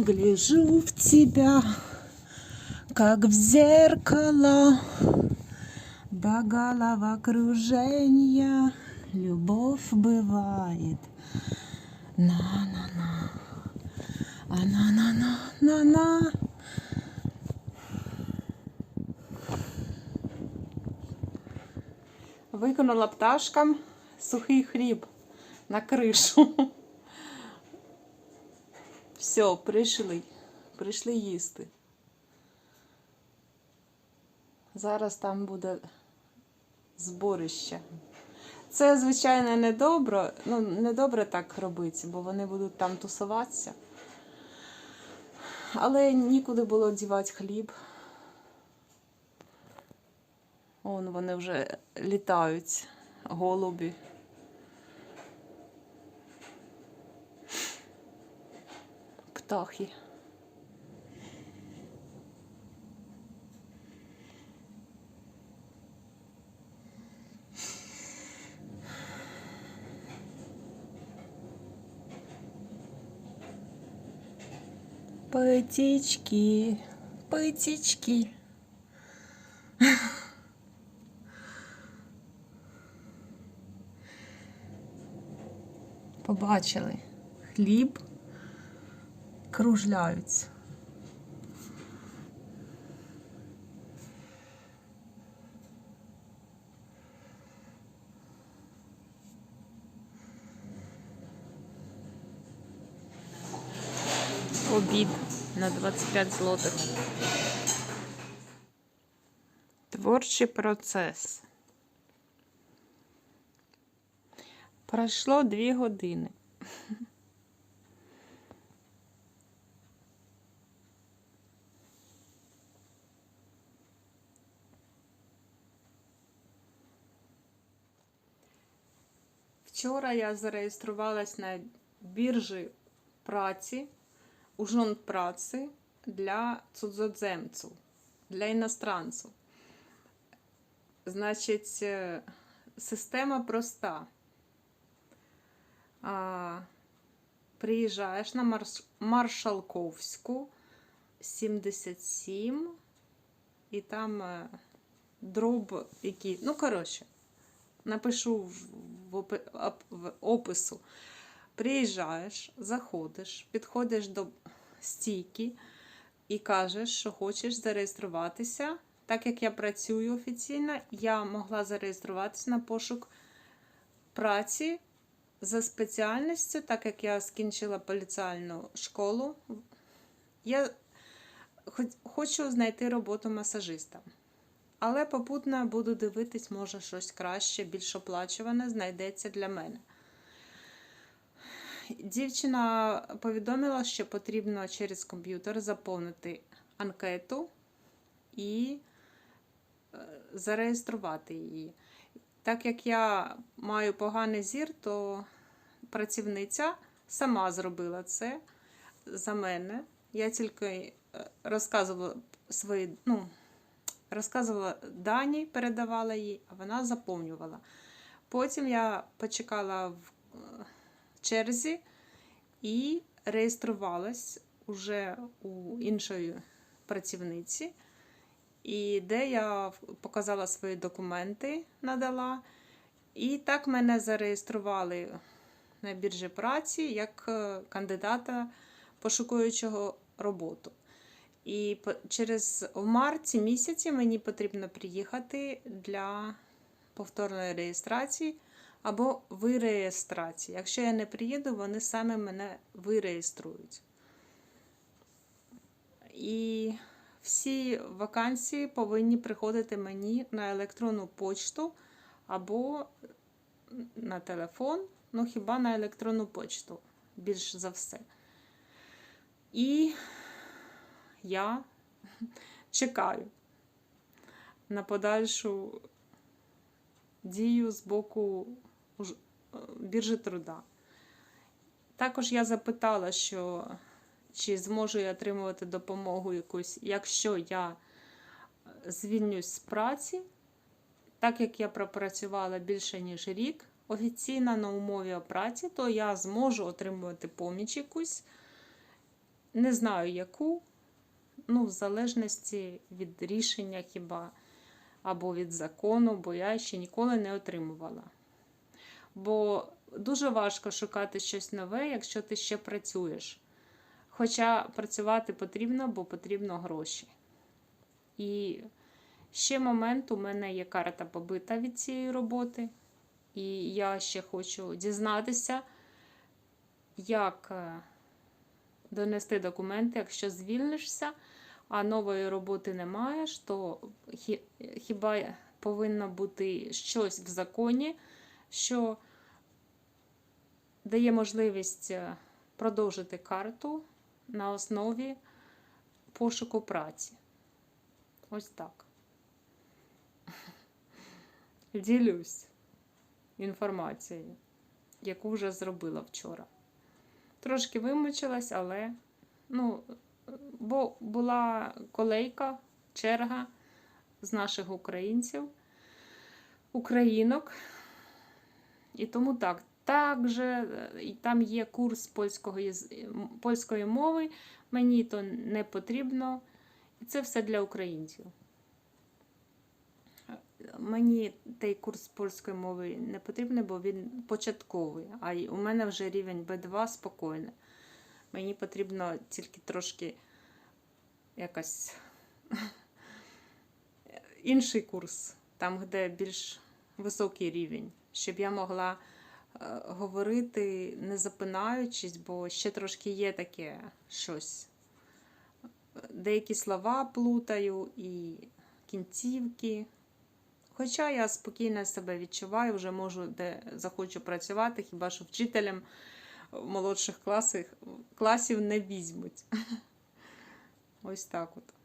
Гляжу в тебя, как в зеркало, до головокружения любовь бывает. На-на-на, а на-на-на-на-на. Виконала пташкам сухий хліб на кришу. Все, прийшли. Прийшли їсти. Зараз там буде зборище. Це, звичайно, не добре. Ну, не добре так робити, бо вони будуть там тусуватися. Але нікуди було дівати хліб. Вон вони вже літають, голубі. Птахи. Птички, птички. Побачили. Хліб кружляються. Обід на 25 злотих. Творчий процес. Пройшло дві години. Вчора я зареєструвалась на біржі праці, Ужонт праці для цудзодземців, для іностранців. Значить, е, система проста. Приїжджаєш на Марш... Маршалковську 77, і там е, дроб який. Ну, коротше, напишу в опису. Приїжджаєш, заходиш, підходиш до стійки і кажеш, що хочеш зареєструватися. Так як я працюю офіційно, я могла зареєструватися на пошук праці за спеціальністю, так як я скінчила поліціальну школу. Я хочу знайти роботу масажиста. Але попутно буду дивитись, може щось краще, більш оплачуване знайдеться для мене. Дівчина повідомила, що потрібно через комп'ютер заповнити анкету і е, зареєструвати її. Так як я маю поганий зір, то працівниця сама зробила це за мене. Я тільки е, розказувала свої, ну, розказувала дані, передавала їй, а вона заповнювала. Потім я почекала в е, черзі і реєструвалась уже у іншої працівниці, і де я показала свої документи, надала. І так мене зареєстрували на біржі праці як е, кандидата пошукуючого роботу. І через в марті місяці мені потрібно приїхати для повторної реєстрації або виреєстрації. Якщо я не приїду, вони саме мене виреєструють. І всі вакансії повинні приходити мені на електронну почту або на телефон, ну хіба на електронну почту, більш за все. І я чекаю на подальшу дію з боку е, біржі труда. Також я запитала, що чи зможу я отримувати допомогу якусь, якщо я е, звільнюсь з праці, так як я пропрацювала більше ніж рік офіційно на умові о праці, то я зможу отримувати поміч якусь. Не знаю яку, ну, в залежності від рішення хіба або від закону, бо я ще ніколи не отримувала. Бо дуже важко шукати щось нове, якщо ти ще працюєш. Хоча працювати потрібно, бо потрібно гроші. І ще момент, у мене є карта побита від цієї роботи, і я ще хочу дізнатися, як е, донести документи, якщо звільнишся, а нової роботи не маєш, то хіба повинно бути щось в законі, що дає можливість е, продовжити карту на основі пошуку праці. Ось так. Ділюсь інформацією, яку вже зробила вчора. Трошки вимучилась, але ну, бо була колейка, черга з наших українців, українок. І тому так. Також е, там є курс польського, польської мови, мені то не потрібно. І це все для українців. Мені той курс польської мови не потрібен, бо він початковий, а у мене вже рівень B2 спокійно. Мені потрібно тільки трошки якась інший курс, там, де більш високий рівень, щоб я могла е, говорити не запинаючись, бо ще трошки є таке щось. Деякі слова плутаю і кінцівки. Хоча я спокійно себе відчуваю, вже можу де захочу працювати, хіба що вчителем молодших класах, класів не візьмуть. Ось так от.